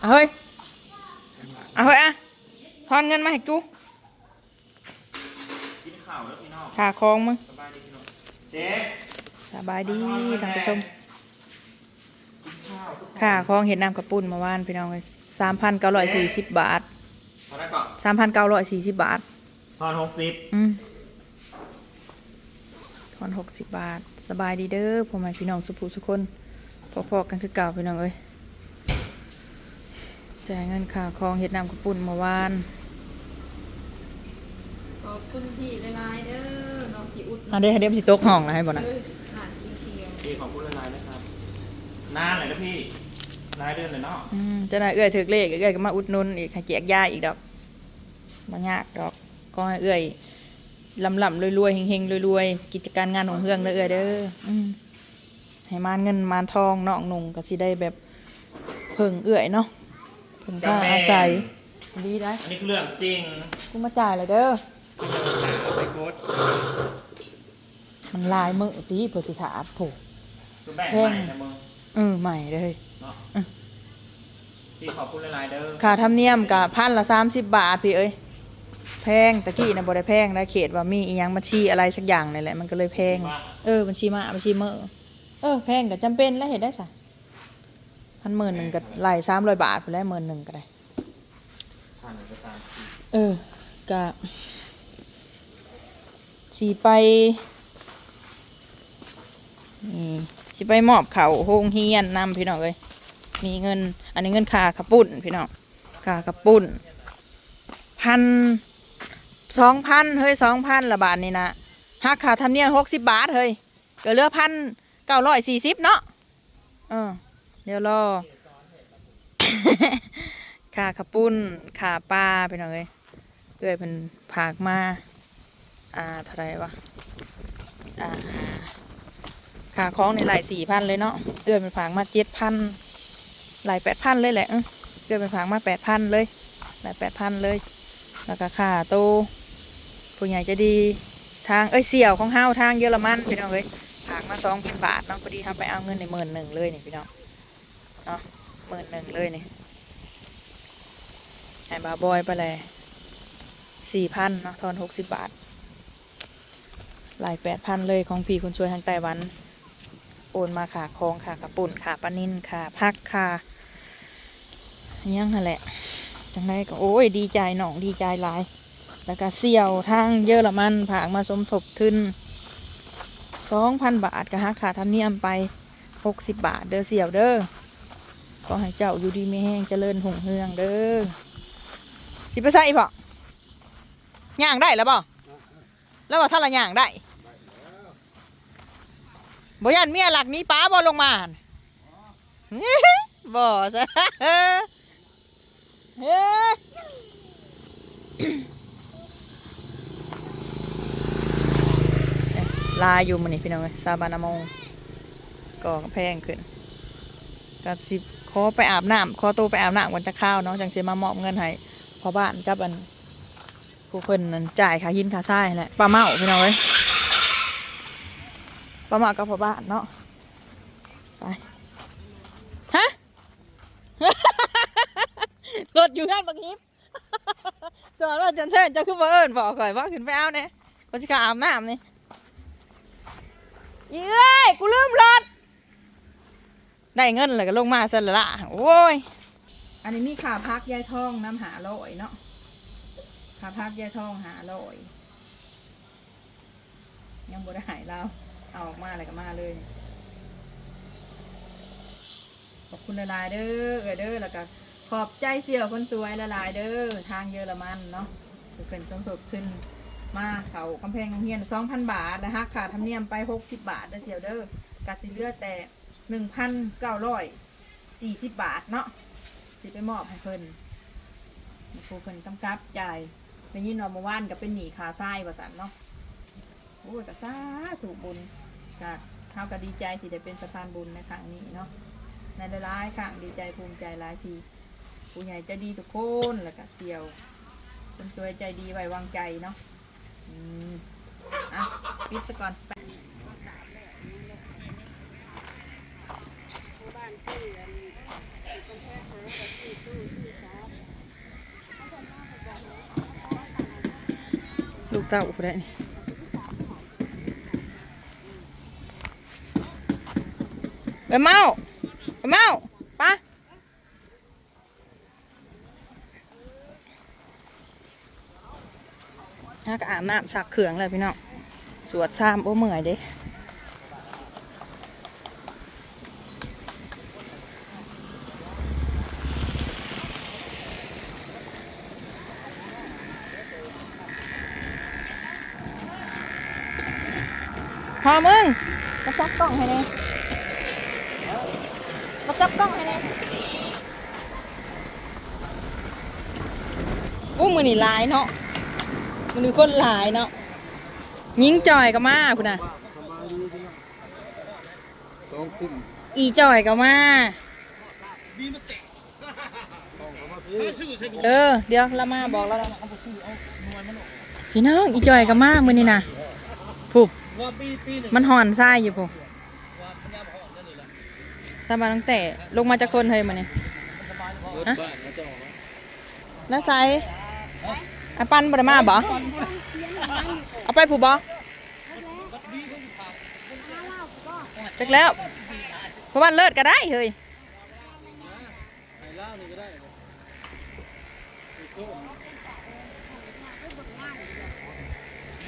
เอาเฮ้ยเอาเฮ้ยอะทอนเงินมาให้กูกินข้าวแล้วพี่น้องขาคองมึงสบายดีพี่น้องเจ๊สบายดีท่านผู้ชมกินข้าวทุกขาคองเห็ดน้ำกระปุ่นเมาว่านพี่น้องสามพันเก้าร้อยสี่สิบบาทพอได้ก่อนสามพันเก้าร้อยสี่สิบบาททอนหกสิบอืมทอนหกสิบบาท สบายดีเด้อพ่อแม่พี่น้องสุภูสุคนพอๆกันคือเก่าพี่น้องเอ้ย จ่ายเงินค่าคองเห็ดน้ำกระปุ่นเมาว่านขอบคุณพี่หลายๆเด้อน้องพี่อุดอันเดี๋ยวเดี๋ยวสิตกห้องนะให้บ่นะเด้อผ่านสีเขียวพี่ขอบคุณหลายๆนะครับนานเลยนะพี่นายเดือนเลยเนาะอืมเจะนายเอื้อยถือเลขเอื้อยก็มาอุดหนุนอีกให้แจกยาอีกดอกบ่ยากดอกก็ให้เอื้อยลำลำรวยๆเฮงๆรวยๆกิจการงานของเฮืองเด้อเอื้อยเด้ออืมให้มานเงินมานทองน้องนุ่งก็สิได้แบบเพิ่งเอื้อยเนาะ เพิ่งผ้าอาศัยดีได้ อันนี้คือเรื่องจริงกูมาจ่ายเลยเด้อเอาไปโค้ดมันลายมือตีเพื่อสิถาโผคือแบ่งแห้งใหม่นะมึงเออใหม่เลยเนาะพี่ขอบคุณหลายๆเด้อค่าธรรมเนียมกับพันละสามสิบบาทพี่เอ้ยแพงตะกี้นะบ่ได้แพงนะเขตว่ามีอีหยังบัญชีอะไรสักอย่างนี่แหละมันก็เลยแพงว่าเออบัญชีมาบัญชีเมอเออแพงก็จำเป็นแล้วเห็นได้สะ พันหมื่นหนึ่งก็ไหลสามร้อยบาทไปแล้วหมื่นหนึ่งก็ได้ผ่านเอกสารสี่เออก็สีไปนี่สีไปมอบเขาวโฮงเฮียนนำพี่น้องเลยมีเงิน อันนี้เงินค่าขับปุ่นพี่น้องค่าขับปุ่นพันสองพันเฮ้ยสองพันละบาทนี่นะหักค่าธรรมเนียมหกสิบบาทเฮ้ยก็เหลือพันเก้าร้อยสี่สิบเนาะเออเดี๋ยวรอค่าขปุ่นค่าปลาพี่น้องเลยเอื้อยเป็นผากมา อ่าเท่าไรวะ อ่าค่าคล้องในหลายสี่พันเลยเนาะเอื้อยเป็นผากมาเจ็ดพันหลายแปดพันเลยแหละเอ้อเอื้อยเป็นผากมาแปดพันเลย หลายแปดพันเลย แล้วก็ค่าโตผู้ใหญ่จะดีทางเอ้ยเสี่ยวของเฮาวทางเยอรมันพี่น้องเอ้ยผากมาสองพันบาทเนาะพอดีทำไปเอาเงินในหมื่นหนึ่งเลยนี่พี่น้อง นาะหมื่นหนึ่งเลยนี่ให้บาบอยไปเลยสี่พันเนาะทอนหกสิบบาท หลายแปดพันเลยของพี่คนช่วยทางไต้หวัน โอนมาขาคองขากระปุ่นขาปลานินขาพักขาอิหยังนั่นแหละจังไรก็โอ้ยดีใจหนองดีใจหลาย แล้วก็เสี่ยวทางเยอรมันผากมาสมทบทุนสองพันบาทก็หักขาทำเนียมไปหกสิบบาทเด้อเสี่ยวเด้อ ก็ให้เจ้าอยู่ดีไม่แห้งเจริญหงเฮืองเด้อสิไปใส่บ่ย่างได้แล้วบ่แล้วว่าถ้าละย่างได้บ่ยันเมียหลักนี้ป้าบ่ลงมาหั่บ่ซะเฮ้ลาอยู่มันนี่พี่น้องเอ้ยซาบานามงก็แพงขึ้นก็สิบ ขอไปอาบน้ำขอตัวไปอาบน้ำวันจะข้าวเนาะจังสิมามอบเงินให้พอบ้านกับอันผู้เพิ่นนั่นจ่ายค่าหินค่าทรายแหละปลาเมาพี่น้องเอ้ยปลาเมากับพอบ้านเนาะไปฮะรถอยู่ด้านบางฮิปจอดรถจนเทินจะขึ้นมาเอิญบอกก่อยว่าขึ้นไปเอาเนี่ยก็สิขาอาบน้ำนี่เอ้ยกูลืมรถ ได้เงินเลยก็ลงมาซะละละโอ้ย อันนี้มีขาพักยายทองน้ำหาลอยเนาะขาพักยายทองหาลอยยังบ่ได้หายเราเอาออกมาอะไรก็มาเลยขอบคุณละลายเด้อเออเด้อแล้วก็ขอบใจเสี่ยวคนสวยละลายเด้อทางเยอรมันเนาะคือเป็นสมทบทุนมาเขากำแพงโรงเรียนสองพันบาท และฮักขาดธรรมเนียมไปหกสิบบาทเด้อเสี่ยวเด้อกาสิเลือแต่ หนึ่งพันเก้าร้อยสี่สิบบาทเนาะสิไปมอบให้เพิ่นครูเพิ่นกำกับจ่ายในยินว่าเมื่อวานก็เป็นหนีคาทรายว่าสันเนาะโอ้ยก็สาถูกบุญก็เท่ากับดีใจที่ได้เป็นสะพานบุญในครั้งนี้เนาะในหลายๆครั้งดีใจภูมิใจหลายทีผู้ใหญ่ใจดีทุกคนแล้วก็เซียวคนสวยใจดีไว้วางใจเนาะ อืม อะ ปิดซะก่อนไป บ้านซื้ออันกำแพงหากับที่ตูู้กเต้าผู้ใดนี่เอ้เมาเอ้เมาปะถ้าก็อาบน้ำสักเขืองเลยพี่น้อง สวดซ้ำโอ้เมื่อยเด้ อมึงมาจับกล้องให้แน่มาจับกล้องให้แน่อู้มือนี่หลายเนาะมือนี่คนหลายเนาะยิงจ่อยก็มาพุ่นน่ะสองกลุ่มอีจ่อยก็มาเออเดี๋ยวเรามาบอกเราแล้วพี่น้องอีจ่อยก็มามือนี่นะผูกว่าปีปีหนึ่งมันห่อนทรายอยู่ผูกว่าพญาพรนั่นนี่แหละสาบานตั้งแต่ลงมาจากคนเฮ้ยมาเนี่ยรถบ้านเขาจะออกมาน้าไซอาปันบ่ได้มาบ่เอาไปผูบ่จักแล้วเพราะว่าเลิศก็ได้เฮ้ยไหนเล่านี่ก็ได้ไปส้ม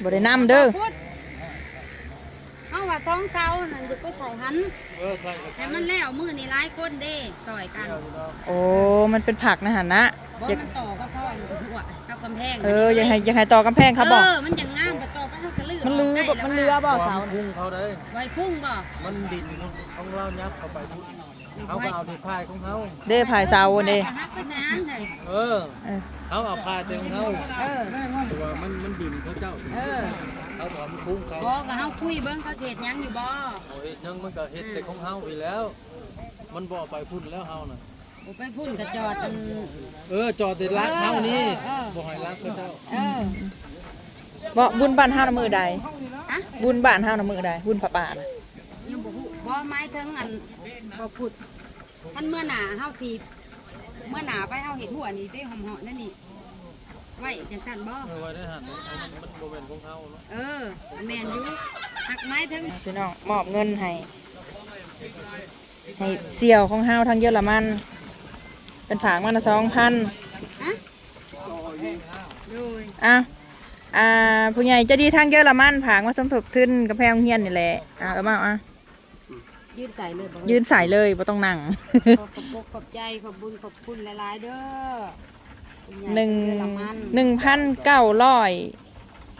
บ่ได้นำเด้อเอา ว่าสองเสานั่นจะไปใส่หันเออใส่กระให้มันแล้วมือนี่หลายคนเด้ซอยกันโอ้มันเป็นผักนะหันนะบ่อยากมันต่อก็พ่ออยู่หัวกับกำแพงเอออยากให้อยากให้ต่อกำแพงเขาบอก เออมันจังงามบ่ต่อไปเฮาก็ลือมันลือใกบ่มันเลือบ่เสาพุ่งเขาได้ไว้พุ่งบ่มันดินของเรายับเข้าไปพุ่งเขาก็เอาที่พายของเขาเด้ภายเสาเด้ฮักไปซะหันเลยเออเออเขาเอาพายเต็มเขาเออ ตัวมันมันดินเขาเจ้า เออ เขาถอมพุ่งเขาบ่ก็เฮาคุยเบิ่งเขาสิเฮ็ดหยังอยู่บ่โอ้ยช่างมันก็เฮ็ดแต่ของเฮาอีแล้ว มันบ่ไปพุ่นแล้วเฮาน่ะ บ่ไปพุ่นก็จอดอัน เออจอดแต่รักเฮานี่เออบ่ให้รักเขาเจ้าเออ บ่บุญบ้านเฮานะมือใดฮะบุญบ้านเฮานะมือใด บุญพระป่านะยังบ่ฮู้บ่หมายถึงอันบ่พุดท่านเมื่อหน้าเฮาสิเมื่อหน้าไปเฮาเฮ็ดหัวนี่เด้หอมๆนั่นนี่ ไว้จังซั่นบ่เออไว้ได้หันเอามันมันบ่เป็นของเฮาเนาะเออแมนอยู่หักไม้ถึงพี่น้องมอบเงินให้ให้เสี่ยวของเฮาทางเยอรมัน เป็นผางมาละ2,000ฮะโดยอะอ่าผู้ใหญ่ใจะดีทางเยอรมันผางมาสมทบทุนกำแพงเฮียนนี่แหละอะเอามาอะยืนใส่เลยบอกยืนใส่เลยบ่ต้องนั่งขอบขอบขอบใจขอบบุญขอบคุณหลายๆเด้อคุณยาย หนึ่งเยอรมันหนึ่งพันเก้าร้อย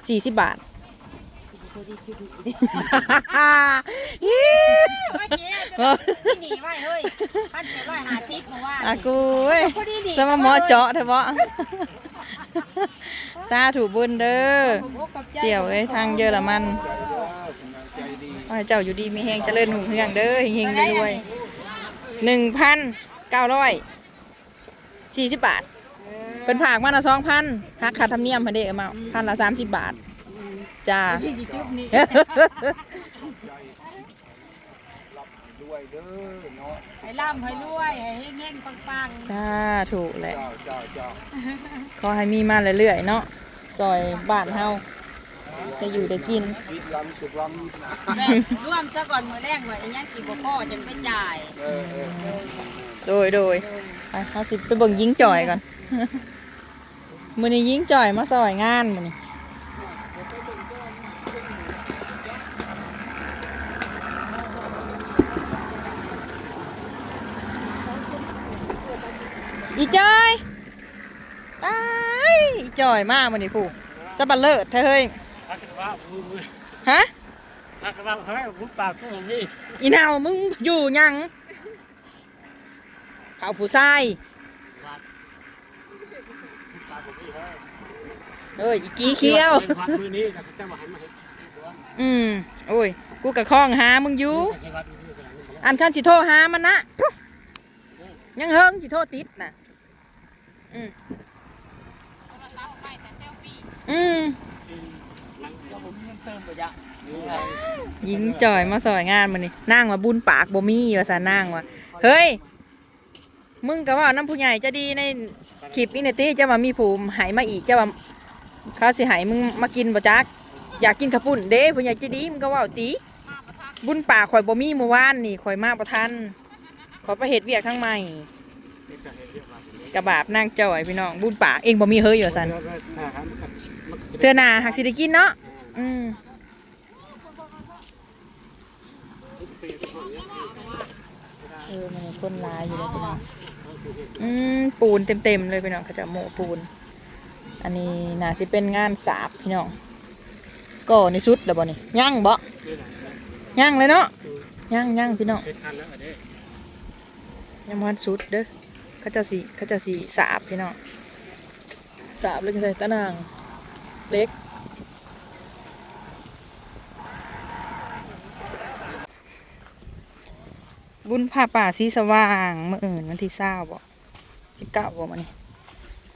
สี่สิบบาทพอดีคิดฮิ้วว่าเจ๊จะหนีไว้เฮ้ยพันเจ็ดร้อยห้าสิบมาว่าอากูเว้ยพอดีหนีสมาหมอเจาะเถอะบ่ซาถูบุญเด้อขอบอกขอบใจเสี่ยวเอ้ยทางเยอรมันขอให้เจ้าอยู่ดีมีแหงเจริญหุ่งเฮืองเด้อเฮงๆรวยๆหนึ่งพันเก้าร้อยสี่สิบบาท เป็นผากมาละสองพันหักค่าธรรมเนียมพันเดเอามาพันละสามสิบบาท จ้า ที่สิจุ๊บนี่ให้ร่ำให้รวยให้เฮงๆปังสาถูกแหละขอให้มีมาเรื่อยๆเนาะซอยบ้านเฮาได้อยู่ได้กินๆแม่ร่วมซะก่อนมือแรกว่าไอ้ยังสิบ่พอจังไปจ่ายโดยโดย ไปเฮาสิไปเบิ่งยิงจ่อยก่อนมื้อนี้ยิงจ่อยมาซอยงานมื้อนี้อีจอยตายอีจอยมากมื้อนี้ผู้สะบัดเลิศแท้เฮ้ยทักกันว่าพูดฮะทักกันว่าเฮ้ยพูดปากกูนี่อีนาวมึงอยู่ยัง เขาผู้ชายเอ้ยอีกี้เคี้ยววัดมือนี้นะเจ้ามาหันมาให้อืมโอ้ย กูกับข้องหามึงอยู่ อันอันคันสิโทรหามันนะยังเฮิงสิโทรติดนะอืมอืมยิงจ่อยมาสอยงานมันนี่นั่งมาบุญปากบ่มีว่าซะนั่งว่าเฮ้ย มึงก็ว่าน้ำผู้ใหญ่จะดีในคลิปอินเนตี้จะว่ามีผูมหายมาอีกจะว่าเขาสิหายมึงมากินบ่จัก อยากกินข้าวปุ้นเด้ผู้ใหญ่จะดีมึงก็ว่าตีบุญป่าข่อยบ่มีเมื่อวานนี่ข่อยมาบ่ทันขอยไปเฮ็ดเวียกทั้งใหม่กระบาบนางจ่อยพี่น้องบุญป่าเองบ่มีเฮ้ยอยู่ซั่นเทื่อหนาหักสิได้กินเนาะอืมเออมันคนลายอยู่เลยพี่น้อง อืมปูนเต็มๆเลยพี่น้องเขาจะโมปูน อันนี้น่าสิเป็นงานสาบพี่น้องก็ในสุดแล้วบ่นี่ย่างบ่ย่างเลยเนาะย่างย่างพี่น้องยังมันสุดเด้อเขาจ้าสีเขาจ้าสีสาบพี่น้องสาบเลยใส่ตะนางเล็กบุญผ้าป่าสีสว่างเมื่ออื่นวันที่เศร้าบ่สิ บเก้าบ่มานี่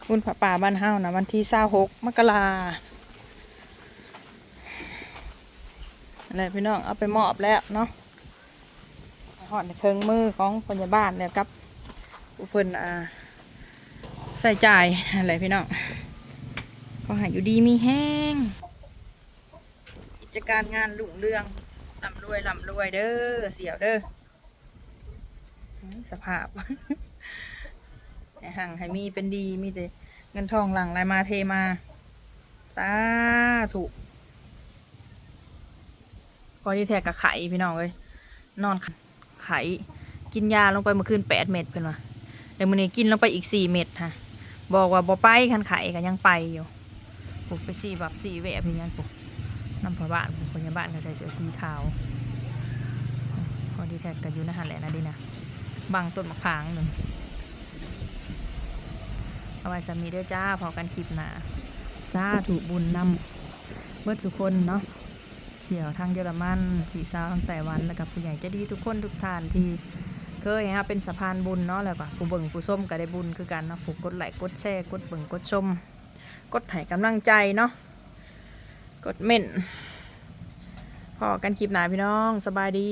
บุญผาป่าบ้านเฮานะวันที่เศร้าหกมกราอะไรพี่น้องเอาไปมอบแล้วเนาะหอดในเทิงมือของพยาบาลเนี่ยกับอุปนอ่าใส่จ่ายอะไรพี่น้องก็หายอยู่ดีมีแห้งกิจการงานลุ่งเรืองลำรวยลำรวยเด้อเสียวเอ้อสภาพ ให้ห่างให้มีเป็นดีมีแต่เงินทองหลังไหลมาเทมาสาธุพอที่แทกกับไข่พี่น้องเลยนอนไข่กินยาลงไปเมื่อคืนแปดเม็ดเพิ่อนว่าเดี๋ยวมื้อนี้กินลงไปอีกสี่เม็ดฮะบอกว่าบ่ไปคันไข่ก็ยังไปอยู่ปลุกไปสี่แบบสี่แวบนี่ยังปลุกน้ำพอบ้านปลุกคนยาบ้านก็ใส่เสื้อสีขาวพอดีแท็กกันอยู่นะหันแหละนะดินะบังต้นมะพร้างหนึ่ง เอาไว้จะมีเด้อจ้าพอกันคลิปหนาซาถูกบุญนำเบิดสุคนเนาะเสี่ยวทางเยอรมันพี่สาวทางไต้หวันแล้วกับผู้ใหญ่จะดีทุกคนทุกท่านที่เคยฮะเป็นสะพานบุญเนาะแล้วก็ผู้เบิ่งผู้ส้มก็ได้บุญคือกันเนาะผู้กดไลค์กดแชร์กดเบิ่งกดชม กดให้กำลังใจเนาะกดเม่นพอกันคลิปหนาพี่น้องสบายดี